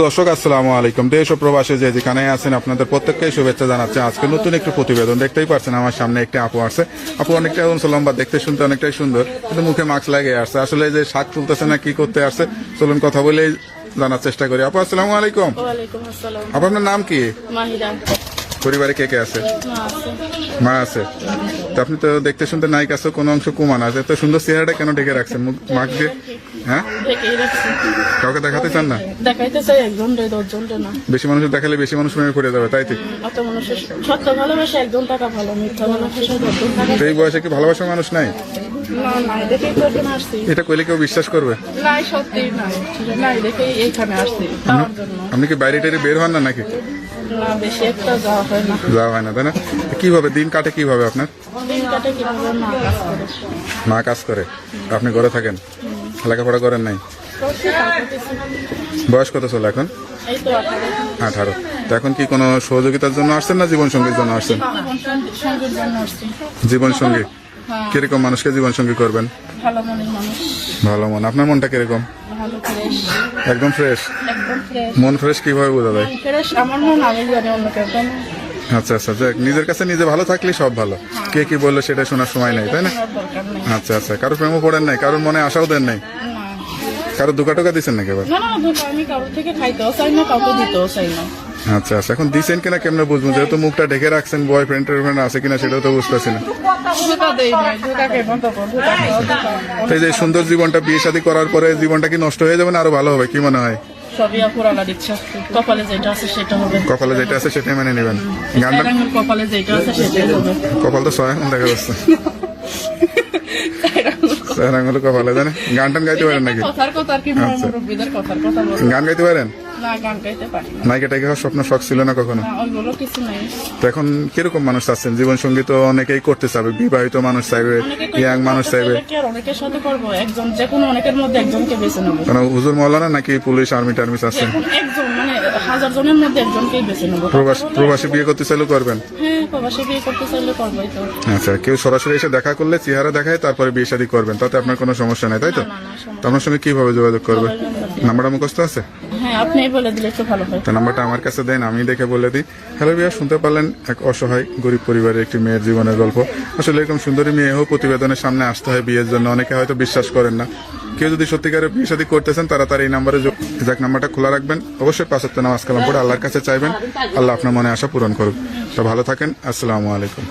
দর্শক আসসালামু আলাইকুম। দেশ ও প্রবাসে যে যেখানে আছেন আপনাদের প্রত্যেককে শুভেচ্ছা জানাচ্ছে। আজকে নতুন একটি প্রতিবেদন দেখতেই পারছেন আমার সামনে একটি আপু আছে আপু অনেকটা উঁচু লম্বা দেখতে শুনতে অনেকটাই সুন্দর কিন্তু মুখে মাস্ক লাগিয়ে আসছে। আসলে যে শাক তুলতেছে না কি করতে আসছে চলুন কথা বলেই জানার চেষ্টা করি। আপু আসসালামু আলাইকুম। আপু আপনার নাম কি? পরিবারে কে কে আছে? মা আছে। তো আপনি তো দেখতে শুনতে নায়িক আছে কোনো অংশ কুমান আছে তো সুন্দর চেহারাটা কেন ঢেকে রাখছেন? মুখ মাস্ক দিয়ে হ্যাঁ? কাউকে দেখাতে চান না? দেখাইতে চাই একজন রে দশজন রে না। বেশি মানুষ দেখালে বেশি মানুষ প্রেমে পড়ে যাবে তাই তো অত মানুষের সত্য ভালোবাসা একজন টাকা ভালো মিথ্যা ভালোবাসা দশজন টাকা এই বয়সে কি ভালোবাসার মানুষ নাই? না নাই দেখেই তো এখানে আসছি। এটা কইলে কেউ বিশ্বাস করবে? নাই সত্যি নাই। নাই দেখেই এইখানে আসছি তার জন্য। আপনি কি বাইরে টাইরে বের হন না নাকি? না বেশি একটা যাওয়া হয় না। যাওয়া হয় না তাই না? কীভাবে দিন কাটে কীভাবে আপনার? দিন কাটে কীভাবে মা কাজ করে। মা কাজ করে আপনি ঘরে থাকেন? লেখাপড়া করেন নাই। বয়স কত চলে এখন? আঠারো। তো এখন কি কোনো সহযোগিতার জন্য আসছেন না জীবন সঙ্গীর জন্য আসছেন? জীবন সঙ্গী- হ্যাঁ। কীরকম মানুষকে জীবন সঙ্গী করবেন? ভালো মন। আপনার মনটা কীরকম? একদম ফ্রেশ? মন ফ্রেশ কীভাবে বোঝা যায়। আচ্ছা আচ্ছা। যাক নিজের কাছে নিজে ভালো থাকলেই সব ভালো। কে কি বলল সেটা শোনার সময় নেই তাই না? আচ্ছা আচ্ছা। কারোর প্রেমও পড়েন নাই কারোর মনে আশাও দেন নাই? কারও দুকা টোকা দিচ্ছেন নাকি এবার না না ধোকা আমি কারোর থেকে খাইতেও চাই না কাউকে দিতেও চাই না। আচ্ছা আচ্ছা এখন দিচ্ছেন কিনা কেমনে বুঝব? যেহেতু মুখটা ঢেকে রাখছেন বয়ফ্রেন্ড টয়ফ্রেন্ড আছে কিনা সেটাও তো বুঝতেছি না। এই যে সুন্দর জীবনটা বিয়ে শাদী করার পরে জীবনটা কি নষ্ট হয়ে যাবে না আরও ভালো হবে? কি মনে হয়? কপালে যেটা আছে সেটা হবে। কপালে যেটা আছে সেটাই মেনে নেবেন। গানটা কপালে যেটা আছে সেটাই হবে। কপাল তো ছয় দেখা যাচ্ছে। ছয় আঙুল কপালে জানে। গান টান গাইতে পারেন নাকি? কথার কথা আর কি আচ্ছা। কথার কথা গান গাইতে পারেন? না গান গাইতে পারি নায়িকা টাইকা স্বপ্ন শখ ছিল না কখনো? ওইগুলো কিছু নাই। তো এখন কীরকম মানুষ চাচ্ছেন জীবন সঙ্গী তো অনেকেই করতে চাবে বিবাহিত মানুষ চাইবে ইয়াং মানুষ চাইবে। অনেকের সাথে করব? একজন যে কোনো অনেকের মধ্যে একজনকে বেছে নেব। কারণ হুজুর মৌলানা নাকি পুলিশ আর্মি টার্মি এখন একজন মানে হাজার জনের মধ্যে একজনকেই বেছে নেব। প্রবাস বিয়ে করতে চাইলেও করবেন? হ্যাঁ প্রবাসী বিয়ে করতে চাইলে করবোই তো। আচ্ছা কেউ সরাসরি এসে দেখা করলে চেহারা দেখায় তারপরে বিয়ে শাদী করবেন। তাতে আপনার কোনো সমস্যা নেই তাই তো? আপনার সঙ্গে কীভাবে যোগাযোগ করবে? নাম্বারটা মুখস্থ আছে? হ্যাঁ নাম্বারটা আমার কাছে দেন দেখে বলে দিই। হ্যালো শুনতে পারলেন এক অসহায় গরিব পরিবারের একটি মেয়ের জীবনের গল্প। আসলে সুন্দরী প্রতিবেদনের সামনে আসতে হয় বিয়ের জন্য, অনেকে হয়তো বিশ্বাস করেন না। কেউ যদি সত্যিকারের বিয়ে শাদী করতেছেন, তারা তার এই নাম্বারে যাক, নাম্বারটা খোলা রাখবেন। অবশ্যই পাঁচাত্তর নামাজ কালাম পড়ে আল্লাহর কাছে চাইবেন। আল্লাহ আপনার মনে আশা পূরণ করুক। তো ভালো থাকেন, আসসালামু আলাইকুম।